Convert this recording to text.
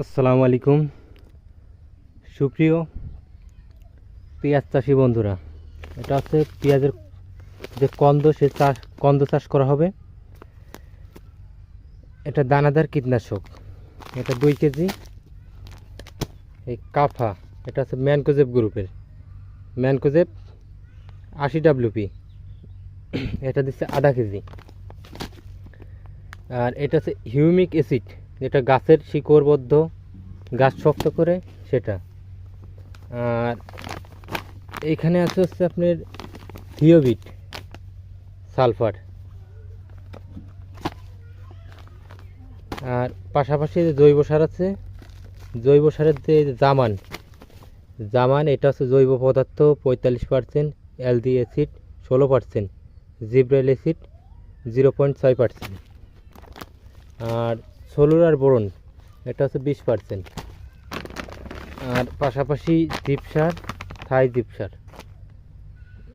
আসসালামু আলাইকুম। সুপ্রিয় পেঁয়াজ চাষি বন্ধুরা, এটা হচ্ছে পেঁয়াজের যে কন্দ, সে চাষ, কন্দ চাষ করা হবে। এটা দানাদার কীটনাশক, এটা দুই কেজি। এই কাফা, এটা হচ্ছে ম্যানকোজেব গ্রুপের, ম্যানকোজেব আশি ডাব্লিউপি এটা দিচ্ছে আধা কেজি। আর এটা হচ্ছে হিউমিক অ্যাসিড যেটা গাছের শিকড়বদ্ধ, গাছ শক্ত করে সেটা। আর এইখানে আছে হচ্ছে আপনার থিওবিট সালফার। আর পাশাপাশি যে জৈব সার আছে, জৈব সারের যে জামান জামান এটা হচ্ছে জৈব পদার্থ পঁয়তাল্লিশ পার্সেন্ট এলডি অ্যাসিড ষোলো পার্সেন্ট, জিব্রাইল অ্যাসিড জিরো পয়েন্ট ছয় পার্সেন্ট। আর সোলুলার বোরন এটা হচ্ছে বিশ পার্সেন্ট আর পাশাপাশি দ্বীপ সার থাই দ্বীপ সার।